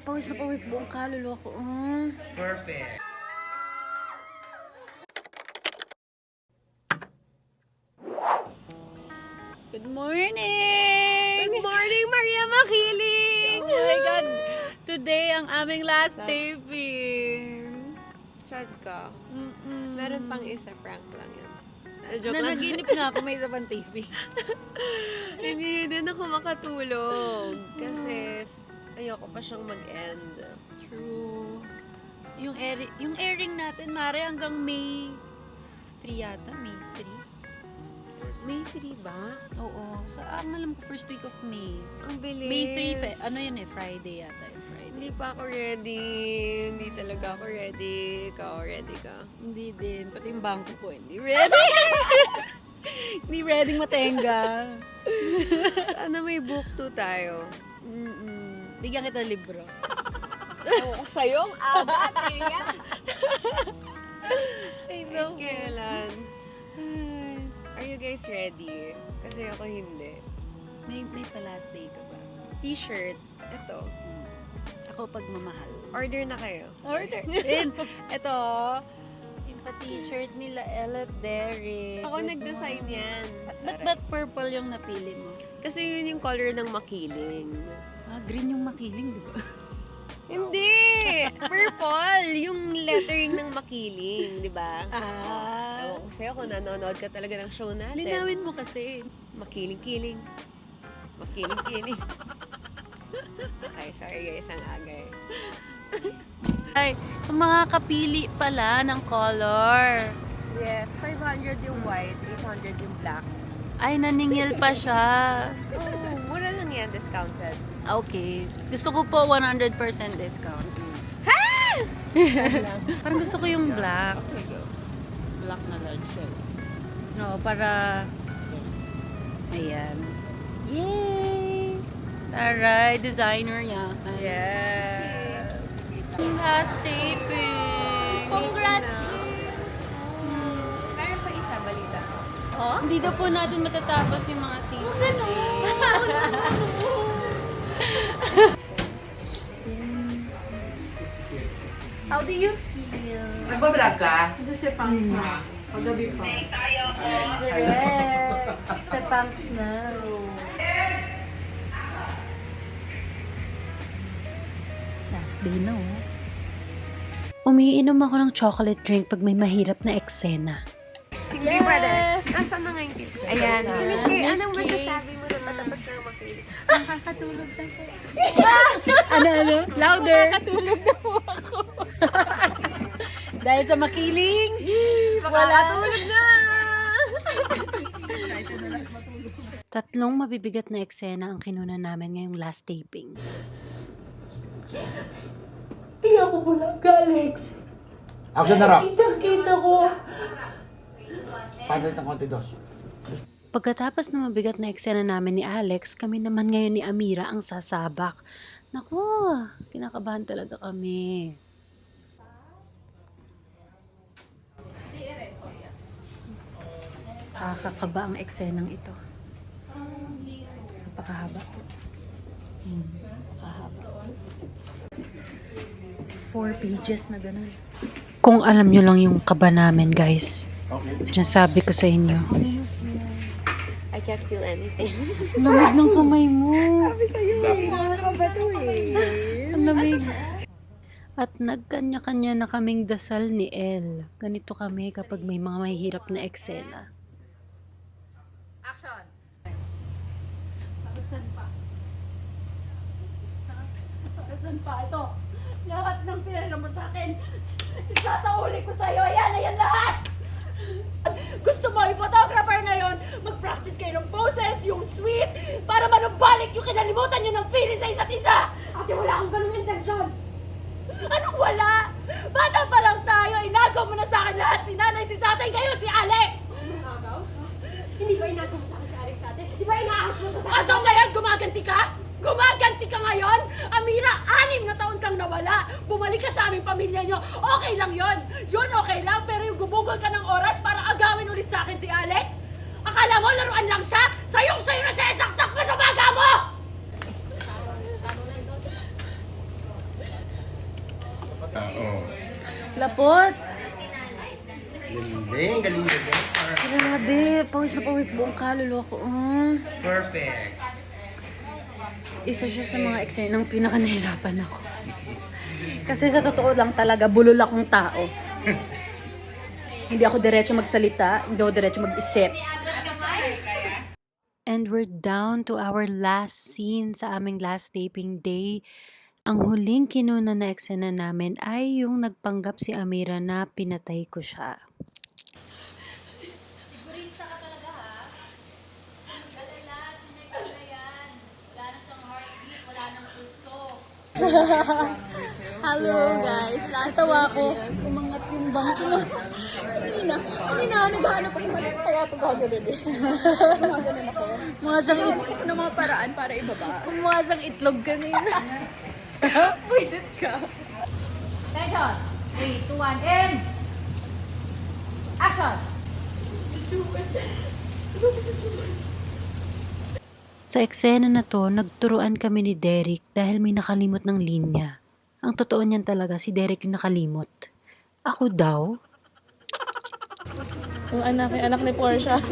pawis na pawis buong kaluluwa ko. Mm. Perfect. Good morning! Good morning, Maria Makiling! Oh my God! Today ang aming last taping. Sad ka. Mm-mm. Meron pang isa, prank lang yun. Uh, joke Na lang. naginip nga ako may isa pang taping. Hindi din ako makatulog. Kasi ayoko pa siyang mag-end. True. Yung, air, yung airing natin, Mare, hanggang May 3 yata. May 3? May 3 ba? Oo. Sa, ang alam ko, first week of May. Ang bilis. May 3, fe- ano yun eh, Friday yata yung Friday. Hindi pa ako ready. Hindi talaga ako ready. Ikaw, ready ka? Hindi din. Pati yung bangko ko, hindi ready. hindi ready matenga. Sana may book 2 tayo. Mm-mm. Bigyan kita libro. Oo, sa'yo ang abat, Maria. I Kahit kailan. Are you guys ready? Kasi ako hindi. May, may pa-last day ka ba? T-shirt. Ito. Ako pagmamahal. Order na kayo. Order. Din. Ito, pa-t-shirt nila Ella Derrick. Ako nag-design yan. Ba't ba't purple yung napili mo? Kasi yun yung color ng makiling. Ah, green yung makiling, di ba? Hindi! Purple! Yung lettering ng makiling, di ba? Ah. Ewan ko sa'yo kung nanonood ka talaga ng show natin. Linawin mo kasi. Makiling-kiling. Makiling-kiling. Ay, sorry guys, ang agay. Ay, sa mga kapili pala ng color. Yes, 500 yung white, 800 yung black. Ay, naningil pa siya. Oh, mura lang yan, discounted. Okay. Gusto ko po 100% discount. Parang gusto ko yung black. Black na large siya. No, para... Ayan. Yay! Taray, designer yan. Yes! Last taping! Congrats! Meron pa isa, balita. Oh? Hindi na po natin matatapos yung mga scenes. Oh, How do you feel? Nagbablog ka? Kasi si Pangs na. Paggabi pa. Direct. Sa punks na. Last day na oh. Umiinom ako ng chocolate drink pag may mahirap na eksena. Hindi pwede. Nasaan na nga yung picture? Ayan. Si Miss Kay, anong masasabi mo na patapos na ang makiling? Nakakatulog na po. ano, ano? Louder. Nakakatulog na po ako. Dahil sa makiling, wala tulog na. Tatlong mabibigat na eksena ang kinuna namin ngayong last taping. Hindi ako bulag, Alex. Action na raw. Kita-kita ko. Palit ng konti dos. Pagkatapos ng mabigat na eksena namin ni Alex, kami naman ngayon ni Amira ang sasabak. Naku, kinakabahan talaga kami. Nakakakaba ang eksenang ito. Napakahaba. Hmm, 4 pages na ganun. Kung alam nyo lang yung kaba namin, guys. Sinasabi ko sa inyo. I can't feel anything. Lamig ng kamay mo. Sabi sa'yo eh. Lamig. At nagkanya-kanya na kaming dasal ni El. Ganito kami kapag may mga mahihirap na eksena. Action! Saan pa? Saan pa? Ito! Lahat ng pinera mo sa akin. Isasauli ko sa'yo. Ayan, ayan lahat. Gusto mo i-photographer ngayon, mag-practice kayo ng poses, yung sweet, para manumbalik yung kinalimutan nyo ng feeling sa isa't isa. Ate, wala akong ganung intensyon. Anong wala? Bata pa lang tayo, inagaw mo na sa akin lahat. Si nanay, si tatay, kayo, si Alex. Inagaw? Hindi ba inagaw mo sa akin si Alex dati? Di ba inaahas mo siya sa akin? Aso ngayon, gumaganti ka? Gumaganti ka ngayon? Amira, na taon kang nawala. Bumalik ka sa aming pamilya nyo. Okay lang yon. Yon okay lang. Pero yung gubugol ka ng oras para agawin ulit sa akin si Alex. Akala mo laruan lang siya? Sayong sayo na siya isaksak mo sa baga mo! Ah, oh. Lapot. Galing, galing, galing. Grabe, pawis na pawis buong kaluluwa ko. Mm. Perfect. Isa siya sa mga eksenang pinaka nahirapan ako. Kasi sa totoo lang talaga, bulol akong tao. hindi ako diretso magsalita, hindi ako diretso mag-isip. And we're down to our last scene sa aming last taping day. Ang huling kinuna na eksena namin ay yung nagpanggap si Amira na pinatay ko siya. Hello guys, natawa ko. Umangat yung bangko na. Hindi na. Hindi na, naghahanap ako mali. Kaya ako gagawin eh. Gumaganon ako. Mukha siyang, ng mga paraan para ibaba. siyang itlog kanina. Visit ka. Tension! 3, 2, 1, and... Action! Sa eksena na to, nagturuan kami ni Derek dahil may nakalimot ng linya. Ang totoo niyan talaga, si Derek yung nakalimot. Ako daw? Yung anak, yung anak ni Portia.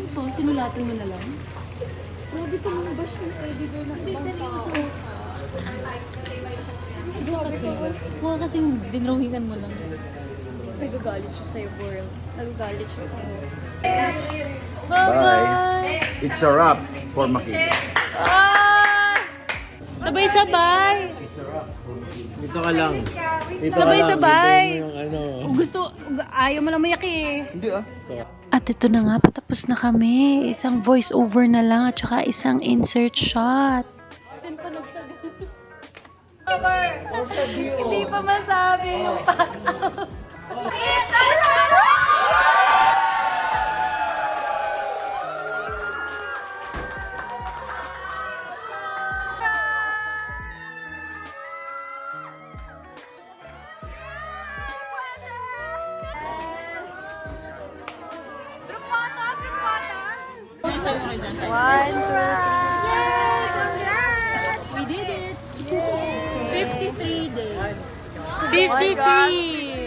Ito, sinulatan mo na lang. Grabe ka mga bash ng pwede doon ng ibang tao. Mukha kasi, mukha kasing dinrawingan mo lang. Nagagalit siya sa'yo, girl. Nagagalit siya sa'yo. Bye-bye! It's a wrap for Makita. Sabay-sabay! Dito ka lang. Dito Sabay-sabay! Yung ano. Gusto, ayaw mo lang mayak eh. Hindi ah. At ito na nga, patapos na kami. Isang voice over na lang at saka isang insert shot. Hindi pa masabi yung pack out. We 53!